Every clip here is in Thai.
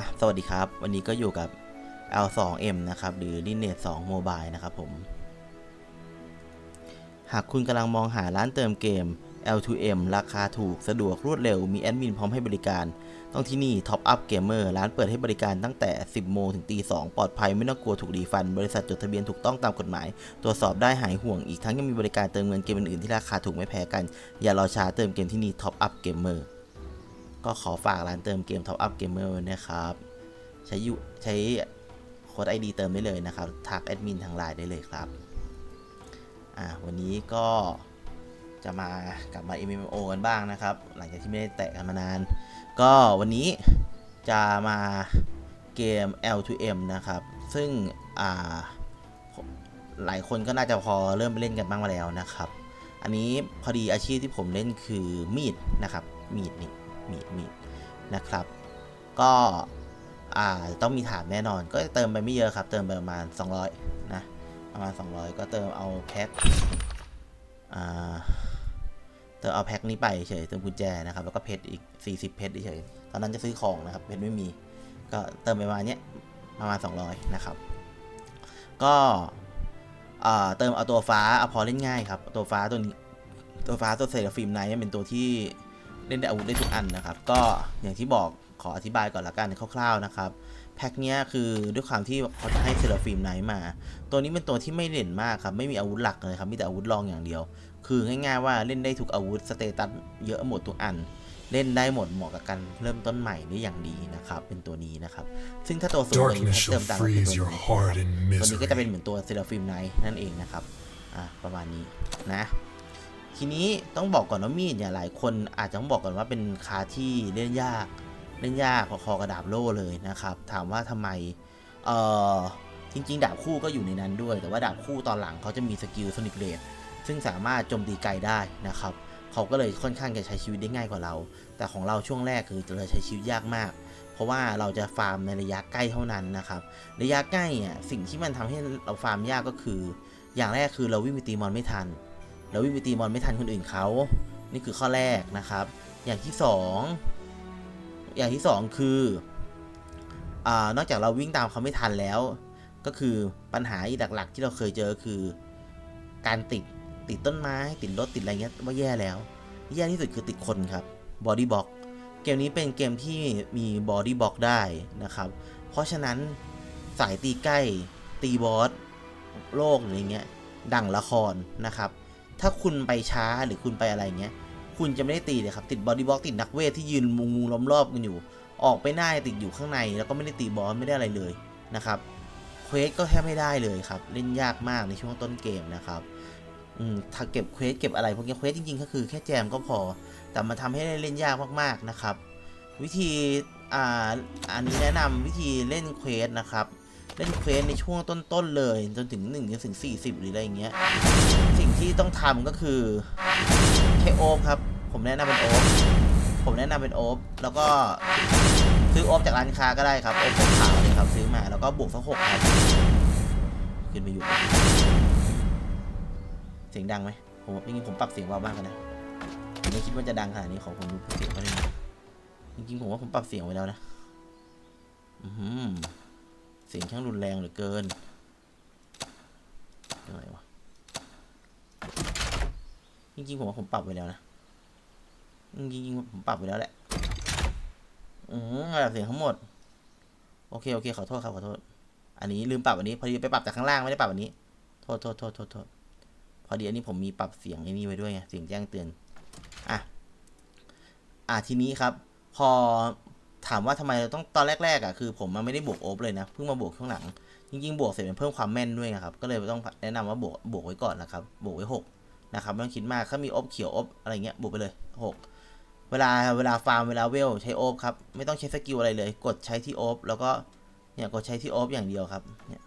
อะสวัสดีครับ วันนี้ก็อยู่กับ L2M นะครับ หรือ Lineage 2 Mobile นะครับผม หากคุณกำลังมองหาร้านเติมเกม L2M ราคาถูกสะดวกรวดเร็ว มีแอดมินพร้อมให้บริการ ต้องที่นี่ Top Up Gamer ร้านเปิดให้บริการตั้งแต่ 10 โมงถึงตี 2 ปลอดภัยไม่ต้องกลัวถูกรีฟัน บริษัทจดทะเบียนถูกต้องตามกฎหมาย ตรวจสอบได้หายห่วงอีกทั้งยังมีบริการเติมเงินเกมอื่นๆที่ราคาถูกไม่แพ้กัน อย่ารอช้าเติมเกมที่นี่ Top Up Gamer ก็ขอฝากร้านเติมเกม Top Up Gamer ไว้นะครับ ใช้ยูใช้โค้ด ID เติมได้เลยนะครับ ทักแอดมินทางไลน์ได้เลยครับ อ่าวันนี้ก็จะมากลับมา MMO กันบ้างนะครับ หลังจากที่ไม่ได้แตะกันมานาน ก็วันนี้จะมาเกม L2M นะครับ ซึ่งอ่าหลายคนก็น่าจะพอเริ่มเล่นกันบ้างมาแล้วนะครับ อันนี้พอดีอาชีพที่ผมเล่นคือมีดนะครับ มีดนี่ มีดมีนะครับ ก็อ่าต้องมีฐานแน่นอน ก็เติมไปไม่เยอะครับ เติมไปประมาณ 200 นะ ประมาณ 200 ก็เติมเอาแพ็คอ่าเติมเอาแพ็คนี้ไปเฉยเติมกุญแจนะครับ แล้วก็เพชรอีก 40 เพชรเฉยตอนนั้นจะซื้อของนะครับเพชรไม่มี ก็เติมไปประมาณเนี้ยประมาณ 200 นะครับ ก็เติมเอาตัวฟ้าเอาพอเล่นง่ายครับ ตัวฟ้าตัวนี้ตัวฟ้าตัวเซราฟิมไนท์เป็นตัวที่ เล่นได้อาวุธได้ทุกอันนะครับ ก็อย่างที่บอกขออธิบายก่อนละกันคร่าวๆนะครับแพ็คเนี้ยคือด้วยความที่เขาจะให้เซราฟิมไนท์มา ตัวนี้เป็นตัวที่ไม่เด่นมากครับไม่มีอาวุธหลักเลยครับมีแต่อาวุธรองอย่างเดียว คือง่ายๆว่าเล่นได้ทุกอาวุธสเตตัสเยอะหมดทุกอันเล่นได้หมดเหมาะกับการเริ่มต้นใหม่ได้อย่างดีนะครับ เป็นตัวนี้นะครับ ซึ่งถ้าตัวสูงกว่านี้ Darkness เติ shall มตามก็คือ freeze ตัว your นี้ heart in ตัวนี้ก็จะ misery. เป็นเหมือนตัวเซราฟิมไนท์นั่นเองนะครับอะประมาณนี้นะ ทีนี้ต้องบอกก่อนว่ามีดเนี่ยหลายคนอาจจะต้องบอกก่อนว่าเป็นคาที่เล่นยากเล่นยากพอๆกับดาบโล่เลยนะครับ ถามว่าทำไมเอ่อจริง ๆ ดาบคู่ก็อยู่ในนั้นด้วย แต่ว่าดาบคู่ตอนหลังเขาจะมีสกิลโซนิกเรดซึ่งสามารถโจมตีไกลได้นะครับเขาก็เลยค่อนข้างจะใช้ชีวิตได้ง่ายกว่าเรา แต่ของเราช่วงแรกคือเราใช้ชีวิตยากมาก เพราะว่าเราจะฟาร์มในระยะใกล้เท่านั้นนะครับระยะใกล้อะสิ่งที่มันทำให้เราฟาร์มยากก็คือ อย่างแรกคือเราวิ่งไปตีมอนไม่ทัน เราวิ่งไปตีมอนไม่ทันคนอื่นเขา นี่คือข้อแรกนะครับ อย่างที่สองอย่างที่สองคืออนอกจากเราวิ่งตามเขาไม่ทันแล้ว ก็คือปัญหาอีกหลัก ๆ ที่เราเคยเจอคือ การติดติดต้นไม้ ติดรถติดอะไรเงี้ยว่าแย่แล้ว แย่ที่สุดคือติดคนครับบอดี้บ็อกเกมนี้เป็นเกมที่มีบอดี้บ็อกได้นะครับ เพราะฉะนั้นสายตีใกล้ตีบอสโลกอะไรเงี้ยดังละครนะครับ ถ้าคุณไปช้าหรือคุณไปอะไรเงี้ย คุณจะไม่ได้ตีเลยครับ ติดบอดี้บ็อกติดนักเวทที่ยืนมุงมุงล้อมรอบกันอยู่ ออกไปหน้าติดอยู่ข้างใน แล้วก็ไม่ได้ตีบอสไม่ได้อะไรเลยนะครับเควสก็แทบไม่ได้เลยครับ เล่นยากมากในช่วงต้นเกมนะครับอืมถ้าเก็บเควสเก็บอะไรพวกนี้เควสจริงๆ ก็คือแค่แจมก็พอ แต่มันทำให้เล่นยากมากๆนะครับ วิธีอ่าอันนี้แนะนำวิธีเล่นเควสนะครับเล่นเควสในช่วงต้นๆเลย จนถึง1จนถึง40หรืออะไรอย่างเงี้ยส ที่ต้องทำก็คือใช้โอ๊บครับ ผมแนะนำเป็นโอ๊บผมแนะนำเป็นโอ๊บแล้วก็ซื้อโอ๊บจากร้านค้าก็ได้ครับโอ๊บขาวเลยครับซื้อมาแล้วก็บวกสักหกครับขึ้นไปอยู่ เสียงดังไหมผมจริงๆผมปรับเสียงเบามากกันนะผมไม่คิดว่าจะดังขนาดนี้ของผมดูเสียงเขาเลยนะจริงๆผมว่าผมปรับเสียงไว้แล้วนะอือหือเสียงช่างรุนแรงเหลือเกินยังไงวะ ริงๆผมว่าผมปรับไว้แล้วนะจริงๆผมปรับไว้แล้วแหละ อืมระดับเสียงทั้งหมด โอเคโอเคขอโทษครับขอโทษ อันนี้ลืมปรับอันนี้ พอดีไปปรับจากข้างล่างไม่ได้ปรับอันนี้ โทษโทษโทษโทษโทษพอดีอันนี้ผมมีปรับเสียงไอ้นี่ไว้ด้วยไงเสียงแจ้งเตือน อะ อะทีนี้ครับ พอถามว่าทำไมเราต้องตอนแรกๆอะคือผมมันไม่ได้บวกโอฟเลยนะเพิ่งมาบวกข้างหลัง จริงๆ บวกเสร็จเป็นเพิ่มความแม่นด้วยนะครับ ก็เลยต้องแนะนำว่าบวกบวกไว้ก่อนนะครับ บวกไว้หก นะครับไม่ต้องคิดมากถ้ามีโอบเขียวโอบอะไรเงี้ยบวกไปเลยหกเวลาเวลาฟาร์มเวลาเวลใช้โอบครับไม่ต้องใช้สกิลอะไรเลย กดใช้ที่โอบแล้วก็เนี่ยกดใช้ที่โอบอย่างเดียวครับเนี่ย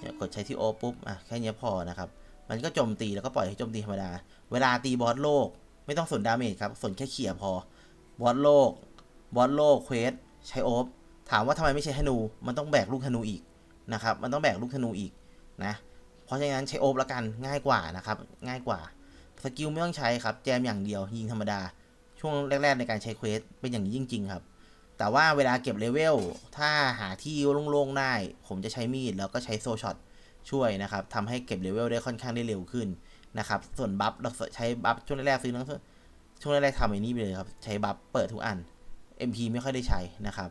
เนี่ยกดใช้ที่โอบปุ๊บ อะ แค่นี้พอนะครับ มันก็โจมตีแล้วก็ปล่อยให้โจมตีธรรมดา เวลาตีบอสโลก ไม่ต้องสนดาเมจครับ สนแค่เขี่ยพอ บอสโลก บอสโลกเควสใช้โอบถามว่าทำไมไม่ใช้ธนู มันต้องแบกลูกธนูอีกนะครับ มันต้องแบกลูกธนูอีกนะ เพราะฉะนั้นใช้โอบละกันง่ายกว่านะครับ ง่ายกว่า สกิลไม่ต้องใช้ครับ แจมอย่างเดียวยิงธรรมดา ช่วงแรก ๆ ในการใช้เควสเป็นอย่างนี้จริง ๆ ครับ แต่ว่าเวลาเก็บเลเวลถ้าหาที่โล่งๆได้ ผมจะใช้มีดแล้วก็ใช้โซช็อตช่วยนะครับทำให้เก็บเลเวลได้ค่อนข้างได้เร็วขึ้นนะครับ ส่วนบัฟเราใช้บัฟช่วงแรกๆซื้อทั้งช่วงแรกๆทำไอ้นี่ไปเลยครับ ใช้บัฟเปิดทุกอัน MP ไม่ค่อยได้ใช้นะครับ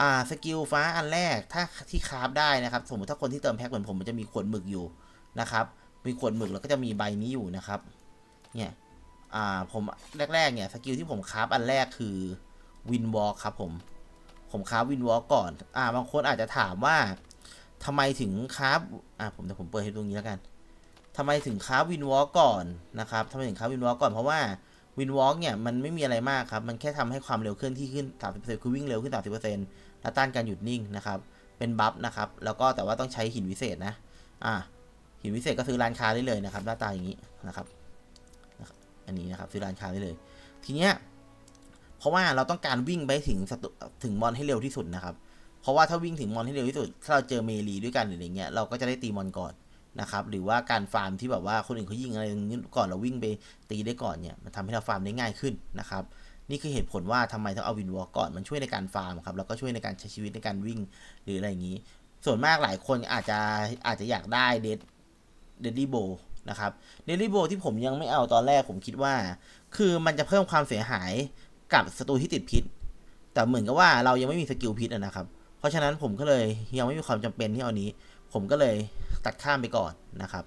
อ่าสกิลฟ้าอันแรกถ้าที่คราฟได้นะครับ สมมติถ้าคนที่เติมแพ็คเหมือนผมมันจะมีขวดหมึกอยู่ นะครับมีขวดหมึกแล้วก็จะมีใบนี้อยู่นะครับ เนี่ย อ่า ผมแรก ๆ เนี่ยสกิลที่ผมคราฟอันแรกคือวินวอลครับผม ผมคราฟวินวอลก่อน อ่า บางคนอาจจะถามว่าทำไมถึงคราฟ อ่า ผมเดี๋ยวผมเปิดให้ตรงนี้แล้วกันทำไมถึงคราฟวินวอลก่อนนะครับทำไมถึงคราฟวินวอลก่อนเพราะว่าวินวอลเนี่ยมันไม่มีอะไรมากครับ มันแค่ทำให้ความเร็วเคลื่อนที่ขึ้น 30%คือวิ่งเร็วขึ้น 30%และต้านการหยุดนิ่งนะครับ เป็นบัฟนะครับ แล้วก็แต่ว่าต้องใช้หินวิเศษนะ อ่า หินวิเศษก็ซื้อร้านค้าได้เลยนะครับ หน้าตาอย่างนี้นะครับ อันนี้นะครับซื้อร้านค้าได้เลย ทีเนี้ยเพราะว่าเราต้องการวิ่งไปถึงถึงมอนให้เร็วที่สุดนะครับ เพราะว่าถ้าวิ่งถึงมอนให้เร็วที่สุด ถ้าเราเจอเมลีด้วยกันหรืออะไรเงี้ยเราก็จะได้ตีมอนก่อนนะครับ หรือว่าการฟาร์มที่แบบว่าคนอื่นเขายิงอะไรอย่างนี้ก่อนเราวิ่งไปตีได้ก่อนเนี่ยมันทำให้เราฟาร์มได้ง่ายขึ้นนะครับนี่คือเหตุผลว่าทำไมต้องเอาวินวอลก่อนมันช่วยในการฟาร์มครับแล้วก็ช่วยในการใช้ชีวิตในการวิ่งหรืออะไรอย่างนี้ ส่วนมากหลายคนอาจจะอาจจะอยากได้เดด เดลี่โบนะครับเดลี่โบที่ผมยังไม่เอาตอนแรกผมคิดว่า คือมันจะเพิ่มความเสียหายกับศัตรูที่ติดพิษ แต่เหมือนกับว่าเรายังไม่มีสกิลพิษนะครับ เพราะฉะนั้นผมก็เลยยังไม่มีความจำเป็นที่เอานี้ ผมก็เลยตัดข้ามไปก่อนนะครับ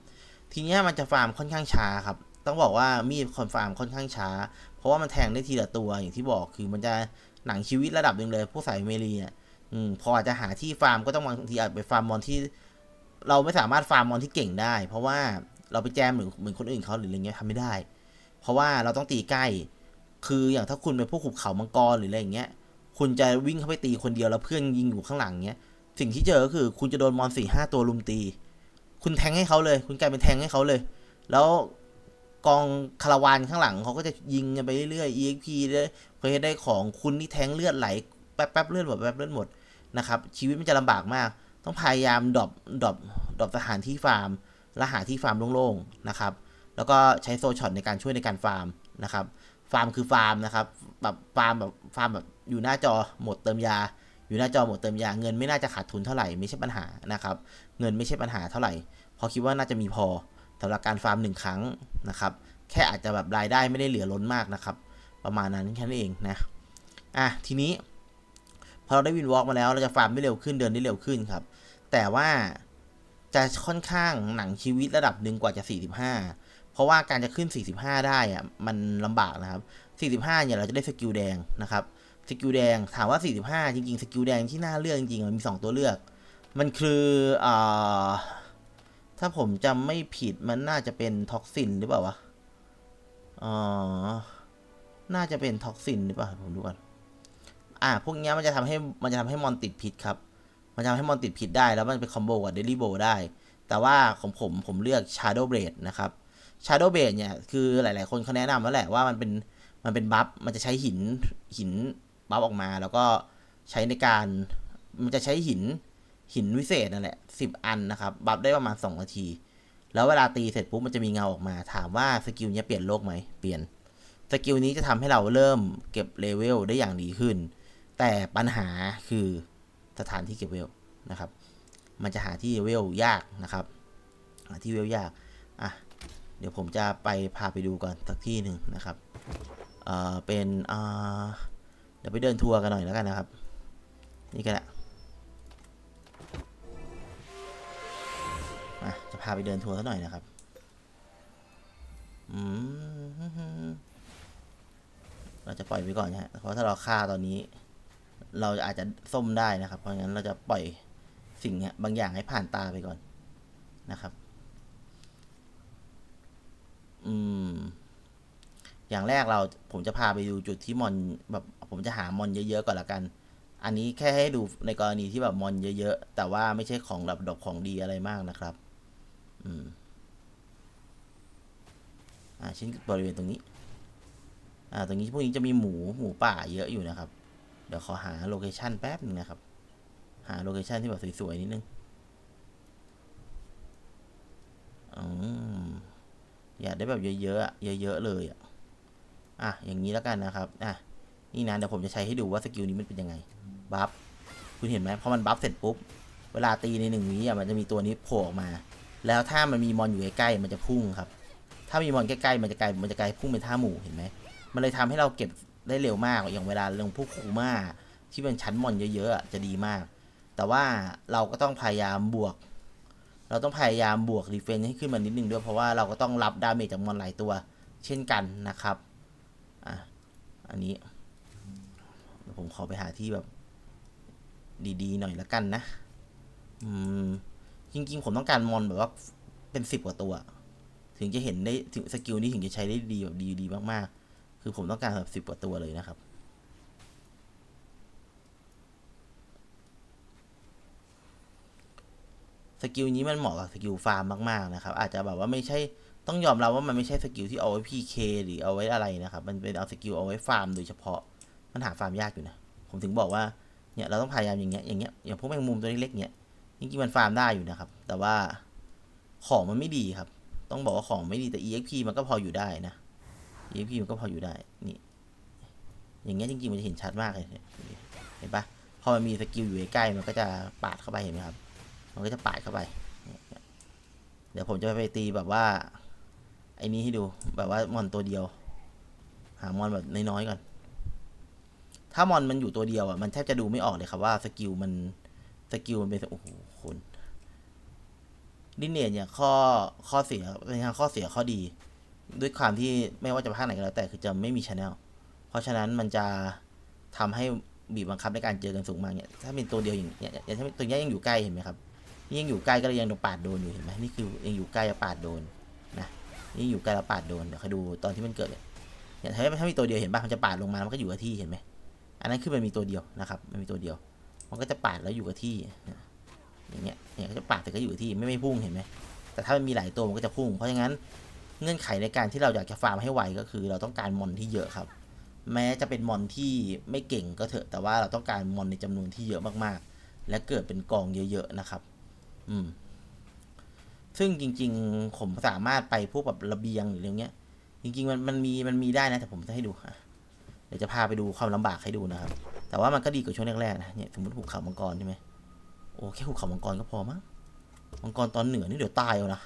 ทีนี้มันจะฟาร์มค่อนข้างช้าครับ ต้องบอกว่ามีดคอนฟาร์มค่อนข้างช้า เพราะว่ามันแทงได้ทีละตัวอย่างที่บอกคือมันจะหนังชีวิตระดับหนึ่งเลย ผู้สายเมลีเนี่ยอืมพออาจจะหาที่ฟาร์มก็ต้องบางทีอาจไปฟาร์มมอนที่ เราไม่สามารถฟาร์มมอนที่เก่งได้ เพราะว่าเราไปแจมหรือเหมือนคนอื่นเขาหรืออะไรเงี้ยทำไม่ได้ เพราะว่าเราต้องตีใกล้ คืออย่างถ้าคุณเป็นพวกขุบเขามังกรหรืออะไรอย่างเงี้ย คุณจะวิ่งเข้าไปตีคนเดียวแล้วเพื่อนยิงอยู่ข้างหลังเงี้ย สิ่งที่เจอก็คือ คุณจะโดนมอนสี่ห้าตัวลุมตี คุณแทงให้เขาเลย คุณกลายเป็นแทงให้เขาเลย แล้วกองคาราวานข้างหลังเขาก็จะยิงกันไปเรื่อยๆ EXP ได้เพื่อให้ได้ของคุณนี่แทงเลือดไหลแป๊บแป๊บๆเลือดหมดแป๊บเลือดหมดนะครับชีวิตมันจะลำบากมาก ต้องพยายามดรอปดรอปดรอปสถานที่ฟาร์ม และหาที่ฟาร์มโล่งๆนะครับ แล้วก็ใช้โซช็อตในการช่วยในการฟาร์มนะครับ ฟาร์มคือฟาร์มนะครับแบบฟาร์มแบบฟาร์มแบบอยู่หน้าจอหมดเติมยา อยู่หน้าจอหมดเติมยาเงินไม่น่าจะขาดทุนเท่าไหร่ไม่ใช่ปัญหานะครับ เงินไม่ใช่ปัญหาเท่าไหร่พราะคิดว่าน่าจะมีพอสำหรับการฟาร์มหนึ่งครั้งนะครับ แค่อาจจะแบบรายได้ไม่ได้เหลือล้นมากนะครับ ประมาณนั้นแค่นั้นเองนะอะทีนี้พอเราได้วินวอล์กมาแล้วเราจะฟาร์มได้เร็วขึ้นเดินได้เร็วขึ้นครับ แต่ว่าจะค่อนข้างหนังชีวิตระดับหนึ่งกว่าจะ 45 เพราะว่าการจะขึ้น 45 ได้อะมันลำบากนะครับ 45 เนี่ยเราจะได้สกิลแดงนะครับ สกิลแดงถามว่า 45 จริงๆ สกิลแดงที่น่าเลือกจริงๆ มันมี 2 ตัวเลือก มันคืออถ้าผมจำไม่ผิดมันน่าจะเป็นท็อกซินหรือเปล่าวะอ๋อ น่าจะเป็นท็อกซินหรือเปล่าผมดูก่อน อ่า พวกเนี้ยมันจะทำให้มันจะทำให้มอนติดพิษครับ มันจะทำให้มอนติดพิษได้แล้วมันเป็นคอมโบกับเดลี่โบได้ แต่ว่าของผมผมเลือก Shadow Blade นะครับ Shadow Blade เนี่ยคือหลาย ๆ คนเขาแนะนำแล้วแหละว่ามันเป็นมันเป็นบัฟ มันจะใช้หินหินบัฟออกมา แล้วก็ใช้ในการมันจะใช้หินหินวิเศษนั่นแหละสิบอันนะครับ บัฟได้ประมาณสองนาที แล้วเวลาตีเสร็จปุ๊บมันจะมีเงาออกมา ถามว่าสกิลนี้เปลี่ยนโลกไหมเปลี่ยนสกิลนี้จะทำให้เราเริ่มเก็บเลเวลได้อย่างดีขึ้น แต่ปัญหาคือสถานที่เก็บเวล นะครับ มันจะหาที่เวลยากนะครับ หาที่เวลยาก อะ เดี๋ยวผมจะไปพาไปดูก่อนสักที่หนึ่งนะครับ เอ่อ เป็นอ่าเดี๋ยวไปเดินทัวร์กันหน่อยแล้วกันนะครับ นี่ก็แหละอะจะพาไปเดินทัวร์สักหน่อยนะครับ อืมเราจะปล่อยไปก่อนนะฮะ เพราะถ้าเราฆ่าตอนนี้ เราอาจจะส้มได้นะครับ เพราะงั้นเราจะปล่อย สิ่งเนี้ยบางอย่างให้ผ่านตาไปก่อนนะครับ อืม อย่างแรกเราผมจะพาไปดูจุดที่มอนแบบผมจะหามอนเยอะๆก่อนละกัน อันนี้แค่ให้ดูในกรณีที่แบบมอนเยอะๆแต่ว่าไม่ใช่ของแบบดอกของดีอะไรมากนะครับ อืม อ่าชิ้นบริเวณตรงนี้ อ่า ตรงนี้พวกนี้จะมีหมูหมูป่าเยอะอยู่นะครับ เดี๋ยวขอหาโลเคชันแป๊บนึงนะครับ หาโลเคชันที่แบบสวยๆนิดนึงอืมอยากได้แบบเยอะๆอะเยอะๆเลยอะอะอย่างนี้แล้วกันนะครับอะนี่นะเดี๋ยวผมจะใช้ให้ดูว่าสกิลนี้มันเป็นยังไงบัฟคุณเห็นไหมพอมันบัฟเสร็จปุ๊บเวลาตีในหนึ่งวิอะมันจะมีตัวนี้โผล่ออกมา แล้วถ้ามันมีมอนอยู่ใกล้ๆมันจะพุ่งครับ ถ้ามีมอนใกล้ๆมันจะกลายมันจะกลายพุ่งเป็นท่าหมู่เห็นไหมมันเลยทำให้เราเก็บได้เร็วมากอย่างเวลาลงพวกคูม่าที่เป็นชั้นมอนเยอะๆอะจะดีมาก แต่ว่าเราก็ต้องพยายามบวก เราต้องพยายามบวกดีเฟนซ์ให้ขึ้นมานิดนึงด้วยเพราะว่าเราก็ต้องรับดาเมจจากมอนหลายตัว เช่นกันนะครับอะอันนี้ผมขอไปหาที่แบบ ดีๆหน่อยละกันนะอืมจริงๆ ผมต้องการมอนแบบว่าเป็นสิบกว่าตัว ถึงจะเห็นได้ถึงสกิลนี้ถึงจะใช้ได้ดีแบบดีๆมากๆ คือผมต้องการแบบสิบกว่าตัวเลยนะครับ สกิลนี้มันเหมาะกับสกิลฟาร์มมากๆนะครับ อาจจะแบบว่าไม่ใช่ต้องยอมรับว่ามันไม่ใช่สกิลที่เอาไว้พีเคหรือเอาไว้อะไรนะครับ มันเป็นเอาสกิลเอาไว้ฟาร์มโดยเฉพาะมันหาฟาร์มยากอยู่นะ ผมถึงบอกว่าเนี่ยเราต้องพยายามอย่างเงี้ยอย่างเงี้ยอย่างพวกแมงมุมตัวเล็กๆเนี่ยจริงๆมันฟาร์มได้อยู่นะครับ แต่ว่าของมันไม่ดีครับ ต้องบอกว่าของไม่ดีแต่ EXP มันก็พออยู่ได้นะ EXP มันก็พออยู่ได้นี่อย่างเงี้ยจริงๆมันจะเห็นชัดมากเลยเห็นปะพอมันมีสกิลอยู่ใกล้มันก็จะปาดเข้าไปเห็นไหมครับ มันก็จะปาดเข้าไป เดี๋ยวผมจะไปตีแบบว่า ไอ้นี้ให้ดูแบบว่ามอนตัวเดียว หามอนแบบน้อยๆก่อน ถ้ามอนมันอยู่ตัวเดียวอะมันแทบจะดูไม่ออกเลยครับว่าสกิลมันสกิลมันเป็นโอ้โหคุณลิเนียเนี่ยข้อข้อเสียเป็นทางข้อเสียข้อดี ด้วยความที่ไม่ว่าจะภาคไหนก็แล้ว แต่คือจะไม่มีชแนลเพราะฉะนั้นมันจะทำให้บีบบังคับในการเจอกันสูงมากเนี่ยถ้าเป็นตัวเดียวอย่างเนี้ยถ้าตัวเนี้ยยังอยู่ใกล้เห็นไหมครับ นี่ยังอยู่ใกล้ก็เลยยังโดนปาดโดนอยู่เห็นไหมนี่คือยังอยู่ใกล้จะปาดโดนนะนี่อยู่ใกล้แล้วปาดโดนเดี๋ยวคอยดูตอนที่มันเกิดเลยเนี่ยถ้าถ้ามีตัวเดียวเห็นป่ะมันจะปาดลงมามันก็อยู่กับที่เห็นไหมอันนั้นคือมันมีตัวเดียวนะครับมันมีตัวเดียว มันก็จะปาดแล้วอยู่กับที่อย่างเงี้ยเนี่ยก็จะปาดแต่ก็อยู่กับที่ไม่ไม่พุ่งเห็นไหมแต่ถ้ามันมีหลายตัวมันก็จะพุ่ง เพราะฉะนั้นเงื่อนไขในการที่เราอยากจะฟาร์มให้ไวก็คือ เราต้องการมอนที่เยอะครับ แม้จะเป็นมอนที่ไม่เก่งก็เถอะแต่ว่าเราต้องการมอนในจำนวนที่เยอะมากๆ และเกิดเป็นกองเยอะๆนะครับ อืม ซึ่งจริง ๆ ผมสามารถไปพวกแบบระเบียงหรืออะไรเงี้ย จริง ๆ มันมันมีมันมีได้นะ แต่ผมจะให้ดูอะเดี๋ยวจะพาไปดูความลำบากให้ดูนะครับ แต่ว่ามันก็ดีกว่าช่วงแรกๆนะ เนี่ยสมมติหุบเขามังกรใช่ไหมโอ้แค่หุบเขามังกรก็พอมั้ง มังกรตอนเหนือนี่เดี๋ยวตายเอานะ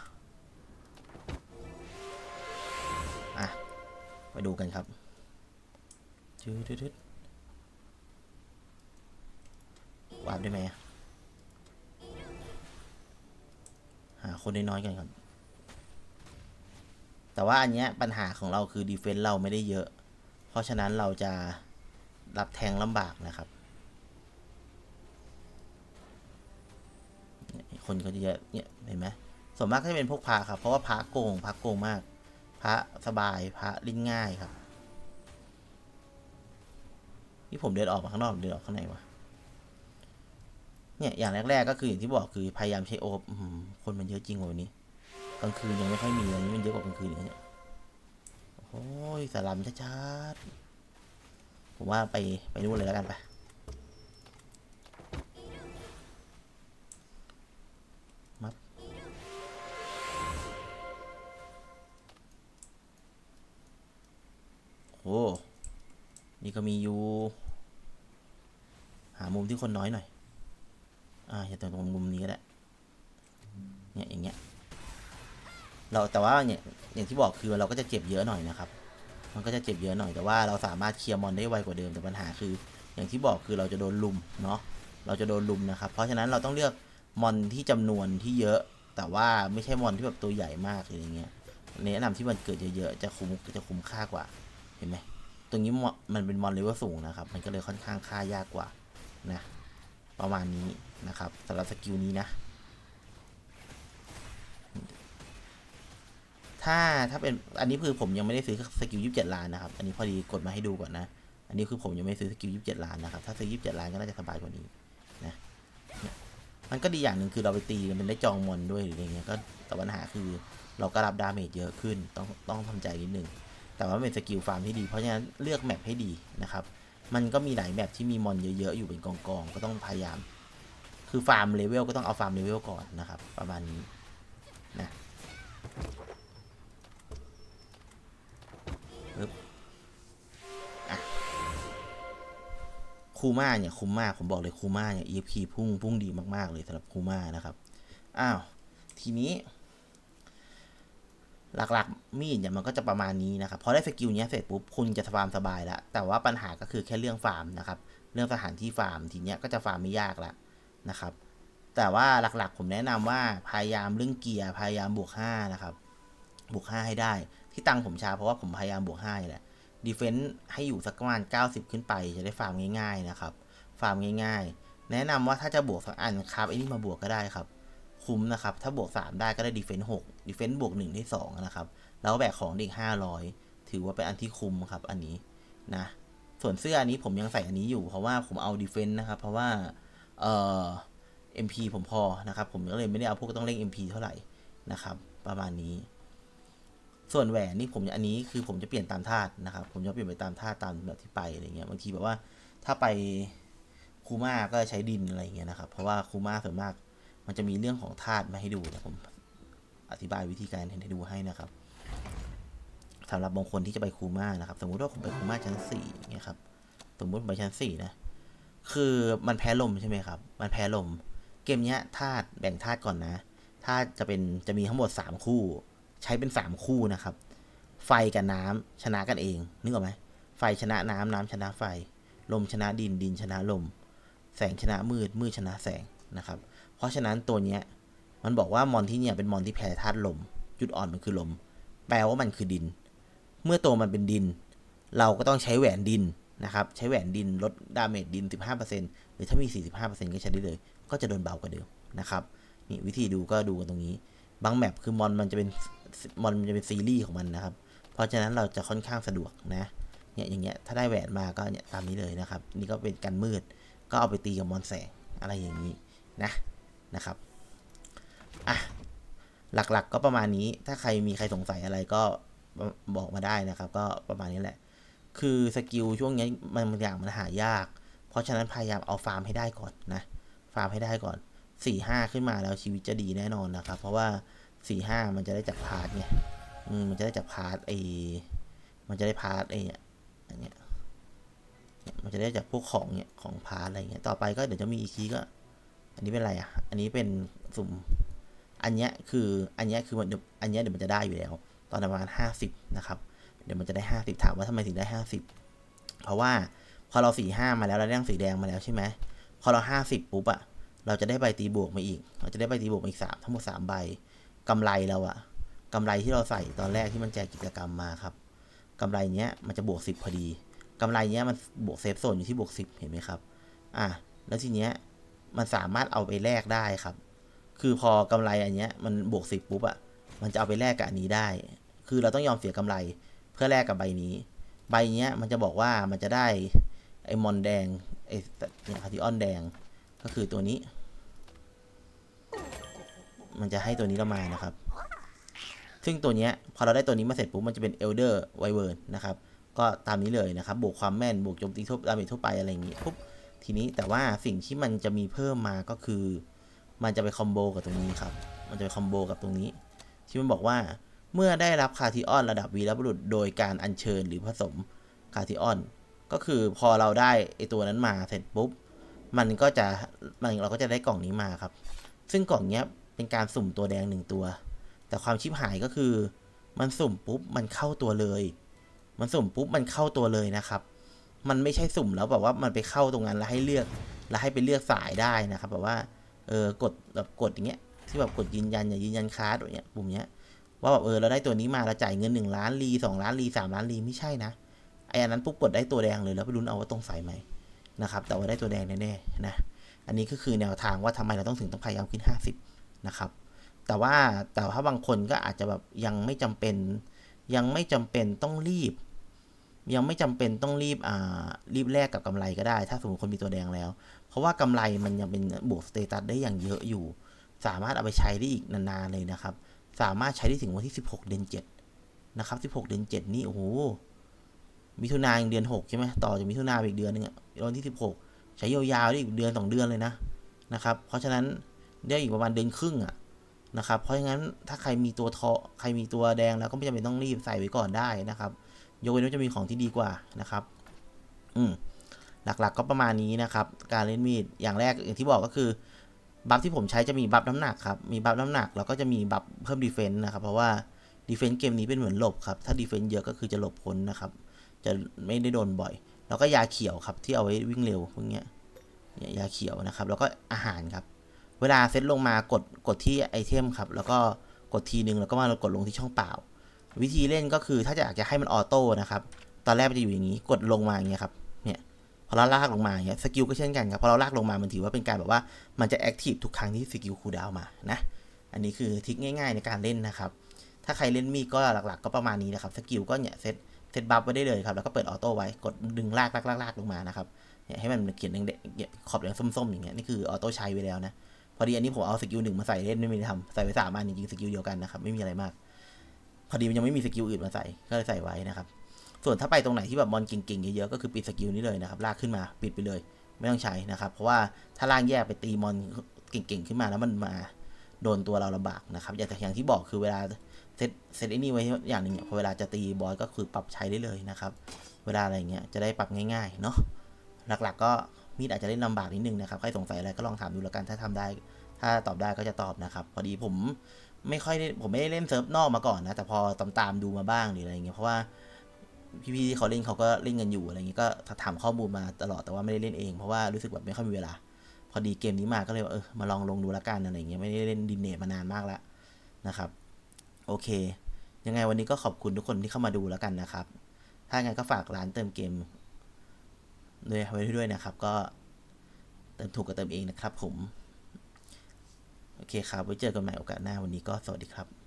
อะไปดูกันครับชืดชืดวาดได้ไหมอะ หาคนน้อยๆกันครับแต่ว่าอันเนี้ยปัญหาของเราคือดีเฟนต์เราไม่ได้เยอะ เพราะฉะนั้นเราจะรับแทงลำบากนะครับ คนก็จะเยอะเนี่ยเห็นไหมส่วนมากก็จะเป็นพวกพระครับ เพราะว่าพระโกงพระโกงมาก พระสบายพระลิ้นง่ายครับที่ผมเดินออกมาข้างนอกหรือเดินออกข้างในวะ เนี่ยอย่างแรกๆก็คืออย่างที่บอกคือพยายามใช้โอบคนมันเยอะจริงวันนี้กลางคืนยังไม่ค่อยมีวันนี้มันเยอะกว่ากลางคืนอีกนะเนี่ยโอ้ยสลัมชัดๆผมว่าไปไปนู่นเลยแล้วกันไปมัดโอ้นี่ก็มีอยู่ หามุมที่คนน้อยหน่อย อ่าอย่าตรงมุมนี้ก็ได้เนี่ยอย่างเงี้ยเราแต่ว่าเนี่ยอย่างที่บอกคือเราก็จะเจ็บเยอะหน่อยนะครับ มันก็จะเจ็บเยอะหน่อยแต่ว่าเราสามารถเคลียร์มอนได้ไวกว่าเดิมแต่ปัญหาคือ อย่างที่บอกคือเราจะโดนลุมเนาะเราจะโดนลุมนะครับ เพราะฉะนั้นเราต้องเลือกมอนที่จำนวนที่เยอะ แต่ว่าไม่ใช่มอนที่แบบตัวใหญ่มากออย่างเงี้ยแนะนำที่มันเกิดเยอะๆจะคุ้มจะคุ้มค่ากว่าเห็นไหมตรงนี้มันเป็นมอนเลเวลสูงนะครับ มันก็เลยค่อนข้างค่ายากกว่านะ ประมาณนี้นะครับสำหรับสกิลนี้นะ ถ้าถ้าเป็นอันนี้คือผมยังไม่ได้ซื้อสกิลยี่สิบเจ็ดล้านนะครับ อันนี้พอดีกดมาให้ดูก่อนนะ อันนี้คือผมยังไม่ซื้อสกิลยี่สิบเจ็ดล้านนะครับ ถ้าซื้อยี่สิบเจ็ดล้านก็น่าจะสบายกว่านี้นะมันก็ดีอย่างหนึ่งคือเราไปตีมันได้จองมอนด้วยหรืออะไรเงี้ยก็แต่ปัญหาคือเราก็รับดาเมจเยอะขึ้นต้องต้องทำใจนิดนึงแต่ว่าเป็นสกิลฟาร์มที่ดีเพราะฉะนั้นเลือกแมปให้ดีนะครับ มันก็มีหลายแมปที่มีมอนเยอะๆ อยู่เป็นกองๆก็ต้องพยายาม คือฟาร์มเลเวลก็ต้องเอาฟาร์มเลเวลก่อนนะครับ ประมาณนี้นะคคูม่าเนี่ยคุ้มมากผมบอกเลยคูม่าเนี่ย EFP พุ่งพุ่งดีมากๆเลยสำหรับคูม่านะครับ อ้าว ทีนี้ หลักๆ มีดเนี่ยมันก็จะประมาณนี้นะครับพอได้สกิลเนี้ยเสร็จปุ๊บคุณจะฟาร์มสบายแล้วแต่ว่าปัญหาก็คือแค่เรื่องฟาร์มนะครับ เรื่องสถานที่ฟาร์มทีเนี้ยก็จะฟาร์มไม่ยากละนะครับ แต่ว่าหลักๆ ผมแนะนำว่าพยายามเรื่องเกียร์พยายามบวก5นะครับ บวก 5 ให้ได้ ที่ตังผมช้าเพราะว่าผมพยายามบวก5แหละดีเฟนซ์ให้อยู่สักประมาณ 90 ขึ้นไปจะได้ฟาร์มง่าย ๆ นะครับ ฟาร์มง่าย ๆ แนะนำว่าถ้าจะบวกสักอันครับไอ้นี่มาบวกก็ได้ครับ คุ้มนะครับ ถ้าบวก 3 ได้ก็ได้ดีเฟนซ์6ดีเฟนซ์บวก1ได้2นะครับ แล้วแบกของได้อีก500 ถือว่าเป็นอันที่คุ้มครับอันนี้นะ ส่วนเสื้ออันนี้ผมยังใส่อันนี้อยู่ เพราะว่าผมเอาดีเฟนซ์นะครับ เพราะว่าเอ่อ MP ผมพอนะครับ ผมก็เลยไม่ได้เอาพวกต้องเล่ง MP เท่าไหร่นะครับ ประมาณนี้ ส่วนแหวนนี่ผมอันนี้คือผมจะเปลี่ยนตามธาตุนะครับ ผมจะเปลี่ยนไปตามธาตุตามแบบที่ไปอะไรเงี้ยบางทีแบบว่าถ้าไปคูมาก็ใช้ดินอะไรเงี้ยนะครับ เพราะว่าคูมาส่วนมาก มันจะมีเรื่องของธาตุมาให้ดูนะผมอธิบายวิธีการให้ดูให้นะครับสำหรับบางคนที่จะไปคูม่านะครับ สมมุติว่าผมไปคูม่าชั้นสี่เงี้ยครับ สมมุติผมไปชั้นสี่นะ คือมันแพ้ลมใช่ไหมครับ มันแพ้ลม เกมเนี้ยธาตุแบ่งธาตุก่อนนะธาตุจะเป็นจะมีทั้งหมด3คู่ ใช้เป็น3คู่นะครับ ไฟกับน้ำชนะกันเอง นึกออกไหม ไฟชนะน้ำน้ำชนะไฟ ลมชนะดินดินชนะลม แสงชนะมืดมืดชนะแสงนะครับ ราะฉะนั้นตัวเนี้ยมันบอกว่ามอนที่เนี่ยเป็นมอนที่แพ้ธาตุลม จุดอ่อนมันคือลม แปลว่ามันคือดิน เมื่อตัวมันเป็นดิน เราก็ต้องใช้แหวนดินนะครับใช้แหวนดินลดดาเมจดิน 15%หรือถ้ามี 45%ก็ใช้ได้เลย ก็จะโดนเบากว่าเดิมนะครับนี่วิธีดูก็ดูกันตรงนี้ บางแมปคือมอนมันจะเป็นมอนมันจะเป็นซีรีส์ของมันนะครับ เพราะฉะนั้นเราจะค่อนข้างสะดวกนะเนี่ยอย่างเงี้ยถ้าได้แหวนมาก็เนี่ยตามนี้เลยนะครับ นี่ก็เป็นกันมืดก็เอาไปตีกับมอนแสงอะไรอย่างนี้นะ นะครับอะหลักๆก็ประมาณนี้ ถ้าใครมีใครสงสัยอะไรก็บอกมาได้นะครับ ก็ประมาณนี้แหละ คือสกิลช่วงนี้มันบางอย่างมันหายาก เพราะฉะนั้นพยายามเอาฟาร์มให้ได้ก่อนนะ ฟาร์มให้ได้ก่อนสี่ห้าขึ้นมาแล้วชีวิตจะดีแน่นอนนะครับ เพราะว่าสี่ห้ามันจะได้จากพาร์ทไงอืมมันจะได้จากพาร์ทไอมันจะได้พาร์ทไอเอันเนี้ยเนี่ยมันจะได้จากพวกของเนี่ยของพาร์ทอะไรเงี้ย ต่อไปก็เดี๋ยวจะมีอีกทีก็ อันนี้เป็นอะไรอะ อันนี้เป็นสุ่ม อันเนี้ยคือ อันเนี้ยคือมันเดี๋ยวอันเนี้ยเดี๋ยวมันจะได้อยู่แล้ว ตอนประมาณห้าสิบนะครับ เดี๋ยวมันจะได้ห้าสิบถามว่าทำไมถึงได้ห้าสิบเพราะว่าพอเราสี่ห้ามาแล้วเราได้สีแดงมาแล้วใช่ไหมพอเราห้าสิบปุ๊บอะเราจะได้ใบตีบวกมาอีก เราจะได้ใบตีบวกมาอีกสามทั้งหมดสามใบกำไรเราอะกำไรที่เราใส่ตอนแรกที่มันแจกกิจกรรมมาครับกำไรเนี้ยมันจะบวกสิบพอดีกำไรเนี้ยมันบวกเซฟโซนอยู่ที่บวกสิบเห็นไหมครับ อะแล้วทีเนี้ย มันสามารถเอาไปแลกได้ครับ คือพอกำไรอันเนี้ยมันบวกสิบปุ๊บอะมันจะเอาไปแลกกับอันนี้ได้ คือเราต้องยอมเสียกำไรเพื่อแลกกับใบนี้ ใบเนี้ยมันจะบอกว่ามันจะได้ไอ้มอนแดงไอ้เนี่ยคาทิออนแดงก็คือตัวนี้ มันจะให้ตัวนี้เรามานะครับ ซึ่งตัวเนี้ยพอเราได้ตัวนี้มาเสร็จปุ๊บมันจะเป็น Elder w y v e r n นะครับ ก็ตามนี้เลยนะครับ บวกความแม่น บวกโจมตีทั่วดาเมจทั่วไปอะไรอย่างงี้ปุ๊บ ทีนี้แต่ว่าสิ่งที่มันจะมีเพิ่มมาก็คือ มันจะไปคอมโบกับตรงนี้ครับ มันจะไปคอมโบกับตรงนี้ ที่มันบอกว่าเมื่อได้รับคาทิออนระดับวีรบุรุษโดยการอัญเชิญหรือผสมคาทิออน ก็คือพอเราได้ไอตัวนั้นมาเสร็จปุ๊บ มันก็จะมันเราก็จะได้กล่องนี้มาครับ ซึ่งกล่องเนี้ยเป็นการสุ่มตัวแดงหนึ่งตัว แต่ความชิบหายก็คือ มันสุ่มปุ๊บมันเข้าตัวเลย มันสุ่มปุ๊บมันเข้าตัวเลยนะครับ มันไม่ใช่สุ่มแล้วแบบว่ามันไปเข้าตรงนั้นแล้วให้เลือกแล้วให้ไปเลือกสายได้นะครับแบบว่าเออกดแบบกดอย่างเงี้ยที่แบบกดยืนยันอย่ายืนยันค้าตัวเนี้ยปุ่มเนี้ยว่าแบบเออเราได้ตัวนี้มาเราจ่ายเงินหนึ่งล้านรีสองล้านรีสามล้านรีไม่ใช่นะไอ้อันนั้นปุ๊บกดได้ตัวแดงเลยแล้วไปลุ้นเอาว่าตรงสายไหมนะครับแต่ว่าได้ตัวแดงแน่ๆนะอันนี้ก็คือแนวทางว่าทำไมเราต้องถึงต้องพยายามขึ้นห้าสิบนะครับ แต่ว่าแต่ถ้าบางคนก็อาจจะแบบยังไม่จำเป็น ยังไม่จำเป็นต้องรีบ ยังไม่จำเป็นต้องรีบอ่ารีบแลกกับกำไรก็ได้ ถ้าสมมติคนมีตัวแดงแล้ว เพราะว่ากำไรมันยังเป็นบวกสเตตัสได้อย่างเยอะอยู่ สามารถเอาไปใช้ได้อีกนานๆเลยนะครับ สามารถใช้ได้ถึงวันที่ 16 เดือน7นะครับ 16 เดือน7 นี่โอ้โหมิถุนายนเดือน 6 ใช่ไหมต่อจากมิถุนายนอีกเดือนนึงอะวันที่ 16 ใช้ยาวๆได้อีกเดือน 2 เดือนเลยนะนะครับ เพราะฉะนั้นได้อีกประมาณเดือนครึ่งอะนะครับ เพราะงั้นถ้าใครมีตัวทอใครมีตัวแดงแล้วก็ไม่จำเป็นต้องรีบใส่ไว้ก่อนได้นะครับ ยกเว้นว่าจะมีของที่ดีกว่านะครับ อืมหลักๆก็ประมาณนี้นะครับ การเล่นมีดอย่างแรกอย่างที่บอกก็คือบัฟที่ผมใช้จะมีบัฟน้ำหนักครับ มีบัฟน้ำหนักแล้วก็จะมีบัฟเพิ่มดีเฟนต์นะครับ เพราะว่าดีเฟนต์เกมนี้เป็นเหมือนหลบครับ ถ้าดีเฟนต์เยอะก็คือจะหลบพ้นนะครับ จะไม่ได้โดนบ่อย แล้วก็ยาเขียวครับที่เอาไว้วิ่งเร็วพวกเนี้ยเนี่ยยาเขียวนะครับ แล้วก็อาหารครับ เวลาเซตลงมากดกดที่ไอเทมครับ แล้วก็กดทีนึงแล้วก็มากดลงที่ช่องเปล่า วิธีเล่นก็คือถ้าจะอยากจะให้มันออโต้นะครับ ตอนแรกมันจะอยู่อย่างนี้ กดลงมาอย่างเงี้ยครับ เนี่ย พอเราลากลงมาอย่างเงี้ย สกิลก็เช่นกันครับ พอเราลากลงมา มันถือว่าเป็นการแบบว่า มันจะแอคทีฟทุกครั้งที่สกิลคูดาวมา นะ อันนี้คือทริคง่าย ๆ ในการเล่นนะครับ ถ้าใครเล่นมีก็หลักๆ ก็ประมาณนี้นะครับ สกิลก็เนี่ยเซตเซตบัฟไว้ได้เลยครับ แล้วก็เปิดออโต้ไว้ กดดึงลากลากลากลากลงมานะครับ เนี่ยให้มันเขียนแดงๆขอบแดงส้มๆอย่างเงี้ย นี่คือออโต้ใช้ไว้แล้วนะ พอดีอันนี้ผมเอาสกิลหนึ่งมาใส่เล่นไม่ได้ทำใส่ไว้สามอันจริงๆสกิลเดียวกันนะครับ ไม่มีอะไรมาก อดีมันยังไม่มีสกิลอื่นมาใส่ก็เลยใส่ไว้นะครับ ส่วนถ้าไปตรงไหนที่แบบมอนเก่งๆเยอะๆก็คือปิดสกิลนี้เลยนะครับ ลากขึ้นมาปิดไปเลย ไม่ต้องใช้นะครับ เพราะว่าถ้าล่างแยกไปตีมอนเก่งๆขึ้นมาแล้วมันมาโดนตัวเราลำบากนะครับอย่างอย่างที่บอกคือเวลาเซตเซตไอ้นี่ไว้อย่างหนึ่งเนี่ยพอเวลาจะตีบอสก็คือปรับใช้ได้เลยนะครับ เวลาอะไรเงี้ยจะได้ปรับง่ายๆเนาะหลักๆ ก็มีดอาจจะเล่นลำบากนิดนึงนะครับใครสงสัยอะไรก็ลองถามดูแล้วกันถ้าทำได้ ถ้าตอบได้ก็จะตอบนะครับ พอดีผม ไม่ค่อยได้ผมไม่ได้เล่นเซิร์ฟนอกมาก่อนนะ แต่พอตามตามดูมาบ้างหรืออะไรเงี้ยเพราะว่าพี่ๆที่เขาเล่นเขาก็เล่นกันอยู่อะไรเงี้ยก็ถามข้อมูลมาตลอดแต่ว่าไม่ได้เล่นเองเพราะว่ารู้สึกแบบไม่ค่อยมีเวลา พอดีเกมนี้มาก็เลยเออมาลองลงดูแล้วกันอะไรเงี้ยไม่ได้เล่นดินเนตมานานมากแล้วนะครับ โอเค ยังไงวันนี้ก็ขอบคุณทุกคนที่เข้ามาดูแล้วกันนะครับ ถ้าไงก็ฝากร้านเติมเกมด้วยไว้ด้วยนะครับ ก็เติมถูกก็เติมเองนะครับผม โอเคครับ ไว้เจอกันใหม่โอกาสหน้าวันนี้ก็สวัสดีครับ